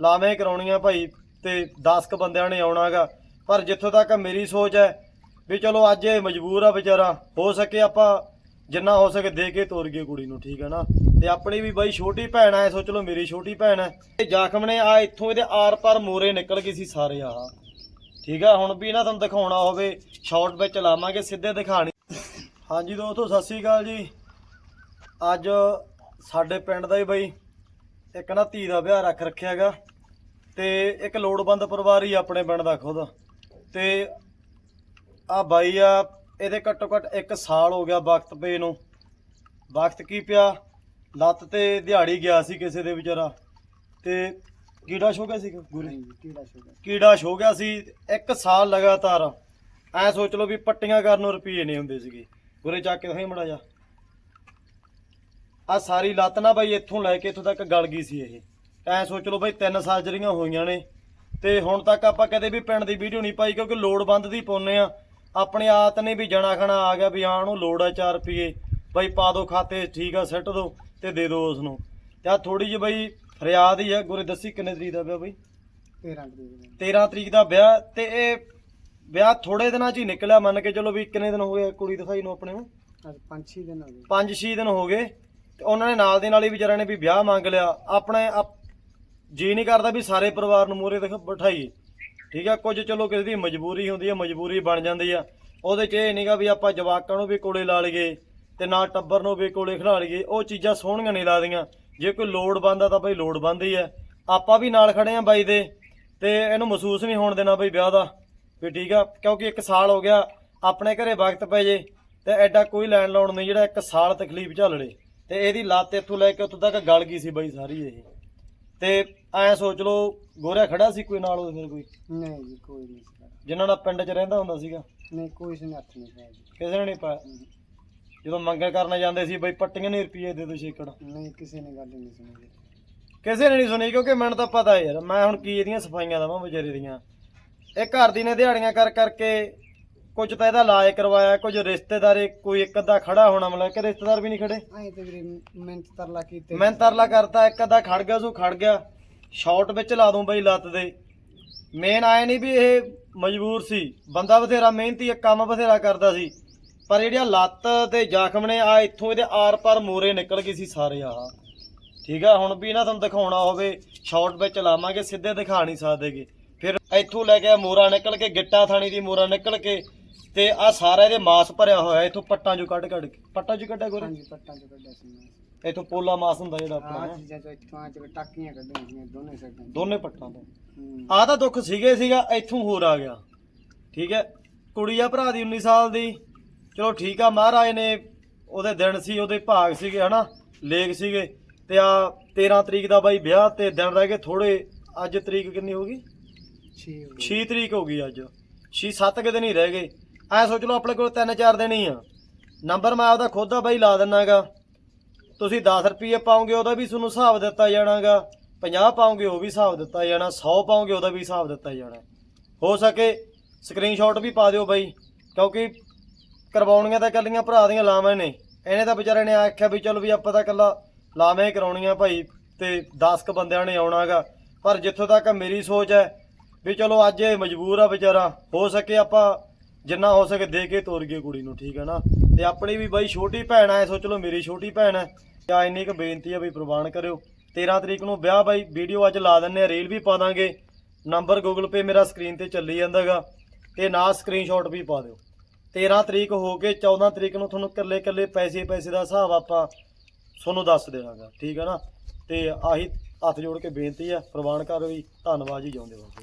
ਲਾਵੇਂ ਕਰਾਉਣੀਆਂ ਭਾਈ ਤੇ 10 ਕ ਬੰਦਿਆਂ ਨੇ ਆਉਣਾਗਾ। ਪਰ ਜਿੱਥੋਂ ਤੱਕ ਮੇਰੀ ਸੋਚ ਹੈ ਵੀ ਚਲੋ ਅੱਜ ਇਹ ਮਜਬੂਰ ਆ ਵਿਚਾਰਾ, ਹੋ ਸਕੇ ਆਪਾਂ ਜਿੰਨਾ ਹੋ ਸਕੇ ਦੇ ਕੇ ਤੋਰ ਗਏ ਕੁੜੀ ਨੂੰ, ਠੀਕ ਹੈ ਨਾ? ਤੇ ਆਪਣੀ ਵੀ ਬਾਈ ਛੋਟੀ ਭੈਣ ਐ ਸੋਚ ਲਓ ਮੇਰੀ ਛੋਟੀ ਭੈਣ ਐ ਇਹ ਜ਼ਖਮ ਨੇ, ਆ ਇੱਥੋਂ ਇਹਦੇ ਆਰ ਪਰ ਮੋਰੇ ਨਿਕਲ ਗਏ ਸੀ ਸਾਰੇ ਆਹ ਠੀਕ ਆ, ਹੁਣ ਵੀ ਨਾ ਤੁਹਾਨੂੰ ਦਿਖਾਉਣਾ ਹੋਵੇ ਸ਼ਾਰਟ ਵਿੱਚ ਲਾਵਾਂਗੇ, ਸਿੱਧੇ ਦਿਖਾਣੀ ਹਾਂਜੀ ਦੋਸਤੋ, ਸਤਿ ਸ੍ਰੀ ਅਕਾਲ ਜੀ। ਅੱਜ ਸਾਡੇ ਪਿੰਡ ਦਾ ਹੀ ਬਈ ਇੱਕ ਨਾ ਧੀ ਦਾ ਵਿਆਹ ਰੱਖ ਰੱਖਿਆ ਹੈਗਾ ਤੇ ਇੱਕ ਲੋੜਵੰਦ ਪਰਿਵਾਰ ਹੀ ਆਪਣੇ ਪਿੰਡ ਦਾ ਖੁਦ। ਤੇ ਆ ਬਾਈ ਆ ਇਹਦੇ ਘੱਟੋ ਘੱਟ 1 ਸਾਲ ਹੋ ਗਿਆ ਵਕਤ ਪਏ ਨੂੰ। ਵਕਤ ਕੀ ਪਿਆ? ਲੱਤ ਤੇ ਦਿਹਾੜੀ ਗਿਆ ਸੀ ਕਿਸੇ ਦੇ ਵਿਚਾਰਾ। ਤੇ ਕੀੜਾ ਛੋ ਗਿਆ ਸੀ ਗੁਰੇ? ਕੀੜਾ ਸ਼ੁਗਰ ਕੀੜਾ ਛੋ ਗਿਆ ਸੀ 1 ਸਾਲ ਲਗਾਤਾਰ। ਐ ਸੋਚ ਲਓ ਵੀ ਪੱਟੀਆਂ ਕਰਨ ਨੂੰ ਰੁਪਏ ਨਹੀਂ ਹੁੰਦੇ ਸੀਗੇ। ਗੁਰੇ ਚੱਕ ਕੇ ਦਿਖਾਈ ਮੜਾ ਜਾ ਆ ਸਾਰੀ ਲੱਤ ਨਾ ਬਾਈ ਇੱਥੋਂ ਲੈ ਕੇ ਇੱਥੋਂ ਤੱਕ ਗਲ ਗਈ ਸੀ ਇਹ। ਐ ਸੋਚ ਲਓ ਬਾਈ ਤਿੰਨ ਸਰਜਰੀਆਂ ਹੋਈਆਂ ਨੇ। ਤੇ ਹੁਣ ਤੱਕ ਆਪਾਂ ਕਦੇ ਵੀ ਪਿੰਡ ਦੀ ਵੀਡੀਓ ਨਹੀਂ ਪਾਈ ਕਿਉਂਕਿ ਲੋੜਵੰਦ ਦੀ ਪਾਉਨੇ ਆ। ਆਪਣੇ ਆਤ ਨੇ ਵੀ ਜਣਾ ਖਣਾ ਆ ਗਿਆ ਵੀ ਆਹ ਨੂੰ ਲੋੜ ਆ 4 ਰੁਪਏ। ਬਾਈ ਪਾ ਦੋ ਖਾਤੇ ਠੀਕ ਆ ਸਿੱਟ ਦੋ ਤੇ ਦੇ ਦੋ ਉਸ ਨੂੰ ਤੇ ਆ ਥੋੜੀ ਜਿਹੀ ਬਾਈ ਫਰਿਆਦ ਹੀ ਆ। ਗੁਰੇ ਦੱਸੀ ਕਿੰਨੇ ਤਰੀਕ ਦਾ ਵਿਆਹ ਬਾਈ? 13 ਤਰੀਕ 13 ਤਰੀਕ ਦਾ ਵਿਆਹ ਤੇ ਇਹ ਵਿਆਹ ਥੋੜੇ ਦਿਨਾਂ 'ਚ ਹੀ ਨਿਕਲਿਆ ਮੰਨ ਕੇ ਚਲੋ ਵੀ ਕਿੰਨੇ ਦਿਨ ਹੋ ਗਏ ਕੁੜੀ ਦਿਖਾਈ ਨੂੰ ਆਪਣੇ ਨੂੰ? ਅੱਜ 5-6 ਦਿਨ ਹੋ ਗਏ। 5-6 ਦਿਨ ਹੋ ਗਏ। ਤੇ ਉਹਨਾਂ ਨੇ ਨਾਲ ਦੇ ਨਾਲ ਹੀ ਵਿਚਾਰਿਆਂ ਨੇ ਵੀ ਵਿਆਹ ਮੰਗ ਲਿਆ। ਆਪਣੇ ਆਪ- ਜੀ ਨਹੀਂ ਕਰਦਾ ਵੀ ਸਾਰੇ ਪਰਿਵਾਰ ਨੂੰ ਮੂਹਰੇ ਦੇਖ ਬਿਠਾਈਏ। ਠੀਕ ਆ, ਕੁਝ ਚਲੋ ਕਿਸੇ ਦੀ ਮਜਬੂਰੀ ਹੁੰਦੀ ਹੈ ਮਜਬੂਰੀ ਬਣ ਜਾਂਦੀ ਆ। ਉਹਦੇ 'ਚ ਇਹ ਨਹੀਂਗਾ ਵੀ ਆਪਾਂ ਜਵਾਕਾਂ ਨੂੰ ਵੀ ਕੋਲੇ ਲਾ ਲਈਏ ਤੇ ਨਾਲ ਟੱਬਰ ਨੂੰ ਵੀ ਕੋਲੇ ਖਿਲਾ ਲਈਏ। ਉਹ ਚੀਜ਼ਾਂ ਸੋਹਣੀਆਂ ਨਹੀਂ ਲੱਗਦੀਆਂ। ਜੇ ਕੋਈ ਲੋੜ ਬੰਦਾ ਤਾਂ ਬਈ ਲੋੜ ਬੰਦੀ ਹੈ ਆਪਾਂ ਵੀ ਨਾਲ ਖੜੇ ਆ ਬਾਈ ਦੇ ਤੇ ਇਹਨੂੰ ਮਹਿਸੂਸ ਨਹੀਂ ਹੋਣ ਦੇਣਾ ਬਈ ਵਿਆਹ ਦਾ। ਵੀ ਠੀਕ ਆ, ਕਿਉਂਕਿ 1 ਸਾਲ ਹੋ ਗਿਆ, ਆਪਣੇ ਘਰੇ ਵਕਤ ਪੈ ਜੇ ਤੇ ਐਡਾ ਕੋਈ ਲੈਣ ਲਾਉਣ ਨਹੀਂ ਜਿਹੜਾ 1 ਸਾਲ ਤਕਲੀਫ ਝੱਲ ਝੱਲੜੇ ਤੇ ਇਹਦੀ ਲੱਤ ਇੱਥੋਂ ਲੈ ਕੇ ਉੱਥੋਂ ਤੱਕ ਗਲ ਗਈ ਸੀ ਬਾਈ ਸਾਰੀ ਇਹ। ਤੇ ਐਂ ਸੋਚ ਲਓ ਗੋਰਿਆ ਖੜਾ ਸੀ ਕੋਈ ਨਾਲ ਉਹਦੇ ਫਿਰ ਕੋਈ? ਨਹੀਂ ਜੀ ਕੋਈ ਨਹੀਂ ਸੀ। ਜਿਨ੍ਹਾਂ ਨਾਲ ਪਿੰਡ 'ਚ ਰਹਿੰਦਾ ਹੁੰਦਾ ਸੀਗਾ? ਨਹੀਂ ਕੋਈ ਸੀ ਹੱਥ ਨਹੀਂ ਪਾਇਆ ਜੀ। ਕਿਸੇ ਨੇ ਨਹੀਂ ਪਾਇਆ? ਜਦੋਂ ਮੰਗਲ ਕਰਨ ਜਾਂਦੇ ਸੀ ਬਈ ਪੱਟੀਆਂ ਨਹੀਂ ਰੁਪਏ ਦੇ ਦੋ ਛੇਕੜ ਨਹੀਂ ਕਿਸੇ ਨੇ ਗੱਲ ਹੀ ਨਹੀਂ ਸੁਣੀ ਜੀ। ਕਿਸੇ ਨੇ ਨਹੀਂ ਸੁਣੀ ਕਿਉਂਕਿ ਮੈਨੂੰ ਤਾਂ ਪਤਾ ਹੈ ਯਾਰ ਮੈਂ ਹੁਣ ਕੀ ਇਹਦੀਆਂ ਸਫਾਈਆਂ ਦਵਾਂ ਵਿਚਾਰੇ ਦੀਆਂ। ਇਹ ਘਰ ਦੀ ਨੇ ਦਿਹਾੜੀਆਂ ਕਰ ਕਰਕੇ ਕੁਝ ਤਾਂ ਇਹਦਾ ਇਲਾਜ ਕਰਵਾਇਆ ਕੁਝ ਰਿਸ਼ਤੇਦਾਰੇ ਕੋਈ ਇੱਕ ਅੱਧਾ ਖੜਾ ਹੋਣਾ ਮਤਲਬ ਕਿ ਰਿਸ਼ਤੇਦਾਰ ਵੀ ਨਹੀਂ ਖੜੇ? ਐਂ ਤੇ ਵੀਰੇ ਮਿਹਨਤ ਤਰਲਾ ਕੀਤੇ। ਮੈਂ ਤਰਲਾ ਕਰਤਾ ਇੱਕ ਅੱਧਾ ਖੜ ਗਿਆ ਸੋ ਖੜ ਗਿਆ। ਸ਼ਾਰਟ ਵਿੱਚ ਲਾ ਦੂੰ ਬਈ ਲੱਤ ਦੇ। ਮੇਨ ਆਏ ਨਹੀਂ ਵੀ ਇਹ ਮਜਬੂਰ ਸੀ। ਬੰਦਾ ਬਥੇਰਾ ਮਿਹਨਤੀ ਹੈ ਕੰਮ ਬਥੇਰਾ ਕਰਦਾ ਸੀ। ਪਰ ਜਿਹੜੀਆਂ ਲੱਤ ਤੇ ਜ਼ਖਮ ਨੇ ਆ ਇੱਥੋਂ ਇਹਦੇ ਆਰ ਪਰ ਮੋਰੇ ਨਿਕਲ ਗਈ ਸੀ ਸਾਰੇ ਆਹ। ਠੀਕ ਆ ਹੁਣ ਵੀ ਨਾ ਤੁਹਾਨੂੰ ਦਿਖਾਉਣਾ ਹੋਵੇ ਸ਼ਾਰਟ ਵਿੱਚ ਲਾਵਾਂਗੇ ਸਿੱਧੇ ਦਿਖਾ ਨਹੀਂ ਸਕਦੇਗੇ ਫਿਰ ਇੱਥੋਂ ਲੈ ਕੇ ਮੋਰਾ ਨਿਕਲ ਕੇ ਗਿੱਟਾ ਥਾਣੀ ਦੀ ਮੋਰਾ ਨਿਕਲ ਕੇ ਤੇ ਆ ਸਾਰਾ ਇਹਦੇ ਮਾਸ ਭਰਿਆ ਹੋਇਆ ਇੱਥੋਂ ਪੱਟਾਂ ਚੋਂ ਕੱਢ ਕੱਢ ਕੇ। ਪੱਟਾਂ ਚੋਂ ਕੱਢਿਆ ਗੋਰੇ? ਹਾਂਜੀ ਪੱਟਾਂ ਚ ਕੱਢਿਆ ਸੀ ਮੈਂ। ਇੱਥੋਂ ਪੋਲਾ ਮਾਸ ਹੁੰਦਾ ਜਿਹੜਾ ਆਪਣਾ ਆਹ ਹੈਂ। ਚੀਜ਼ਾਂ ਚੋਂ ਇੱਥੋਂ ਆ ਚ ਟਾਕੀਆਂ ਕੱਢੀਆਂ ਸੀ ਦੋਨੇ ਸਾਈਡਾਂ ਤੋਂ। ਦੋਨੇ ਪੱਟਾਂ ਤੋਂ। ਹੂੰ। ਆ ਤਾਂ ਦੁੱਖ ਸੀਗੇ ਸੀਗਾ ਇੱਥੋਂ ਹੋਰ ਆ ਗਿਆ। ਠੀਕ ਹੈ? ਕੁੜੀ ਆ ਭਰਾ ਦੀ 19 ਸਾਲ ਦੀ। ਚਲੋ ਠੀਕ ਆ ਮਹਾਰਾਜ ਨੇ ਉਹਦੇ ਦਿਨ ਸੀ ਉਹਦੇ ਭਾਗ ਸੀਗੇ ਹਨਾ? ਲੇਖ ਸੀਗੇ। ਤੇ ਆ 13 ਤਰੀਕ ਦਾ ਬਾਈ ਵਿਆਹ ਤੇ ਦਿਨ ਰਹਿ ਗਏ ਥੋੜੇ ਅੱਜ ਤਰੀਕ ਕਿੰਨੀ ਹੋ ਗਈ? ਛੇ ਹੋ ਗਏ। 6 ਤਰੀਕ ਹੋ ਗਈ ਅੱਜ। 6-7 ਕੁ ਦਿਨ ਹੀ ਰਹਿ ਗਏ। ਐ ਸੋਚ ਲਓ ਆਪਣੇ ਕੋਲ 3-4 ਦਿਨ ਹੀ ਆ। ਨੰਬਰ ਮੈਂ ਆਪਦਾ ਖੁਦ ਦਾ ਬਾਈ ਲਾ ਦਿੰਨਾਗਾ। ਤੁਸੀਂ 10 ਰੁਪਏ ਪਾਓਗੇ ਉਹਦਾ ਵੀ ਤੁਹਾਨੂੰ ਹਿਸਾਬ ਦਿੱਤਾ ਜਾਣਾਗਾ। 50 ਪਾਓਗੇ ਉਹ ਵੀ ਹਿਸਾਬ ਦਿੱਤਾ ਜਾਣਾ। 100 ਪਾਓਗੇ ਉਹਦਾ ਵੀ ਹਿਸਾਬ ਦਿੱਤਾ ਜਾਣਾ। ਹੋ ਸਕੇ ਸਕਰੀਨਸ਼ਾਟ ਵੀ ਪਾ ਦਿਓ ਬਾਈ। ਕਿਉਂਕਿ ਕਰਵਾਉਣੀਆਂ ਤਾਂ ਕੱਲੀਆਂ ਭਰਾ ਦੀਆਂ ਲਾਵਾਂ ਨੇ। ਇਹਨੇ ਤਾਂ ਵਿਚਾਰੇ ਨੇ ਆਖਿਆ ਵੀ ਚਲੋ ਵੀ ਆਪਾਂ ਤਾਂ ਕੱਲਾ ਲਾਵਾਂ ਹੀ ਕਰਾਉਣੀਆਂ ਭਾਈ ਤੇ 10 ਕ ਬੰਦਿਆਂ ਨੇ ਆਉਣਾਗਾ। ਪਰ ਜਿੱਥੋਂ ਤੱਕ ਮੇਰੀ ਸੋਚ ਹੈ ਵੀ ਚਲੋ ਅੱਜ ਇਹ ਮਜਬੂਰ ਆ ਵਿਚਾਰਾ। ਹੋ ਸਕੇ ਆਪਾਂ ਜਿੰਨਾ ਹੋ ਸਕੇ ਦੇ ਕੇ ਤੋਰੀਏ ਕੁੜੀ ਨੂੰ, ਠੀਕ ਹੈ ਨਾ? ਤੇ ਆਪਣੀ ਵੀ ਬਾਈ ਛੋਟੀ ਭੈਣ ਐ ਸੋਚ ਲਓ ਮੇਰੀ ਛੋਟੀ ਭੈਣ ਐ ਤੇ ਆ ਇੰਨੀ ਕੁ ਬੇਨਤੀ ਆ ਵੀ ਪ੍ਰਵਾਨ ਕਰਿਓ। 13 ਤਰੀਕ ਨੂੰ ਵਿਆਹ ਬਾਈ, ਵੀਡੀਓ ਅੱਜ ਲਾ ਦਿੰਨੇ ਆ ਰੀਲ ਵੀ ਪਾ ਦਾਂਗੇ। ਨੰਬਰ ਗੂਗਲ ਪੇ ਮੇਰਾ ਸਕਰੀਨ ਤੇ ਚੱਲੀ ਜਾਂਦਾਗਾ। ਤੇ ਨਾਲ ਸਕਰੀਨਸ਼ਾਟ ਵੀ ਪਾ ਦਿਓ। 13 ਤਰੀਕ ਹੋ ਕੇ 14 ਤਰੀਕ ਨੂੰ ਤੁਹਾਨੂੰ ਇਕੱਲੇ ਇਕੱਲੇ ਪੈਸੇ ਪੈਸੇ ਦਾ ਹਿਸਾਬ ਆਪਾਂ ਤੁਹਾਨੂੰ ਦੱਸ ਦੇਵਾਂਗਾ, ਠੀਕ ਹੈ ਨਾ? ਤੇ ਆਹੀ ਹੱਥ ਜੋੜ ਕੇ ਬੇਨਤੀ ਆ, ਪ੍ਰਵਾਨ ਕਰ ਵੀ, ਧੰਨਵਾਦ ਜੀ, ਜਾਉਂਦੇ ਹੋ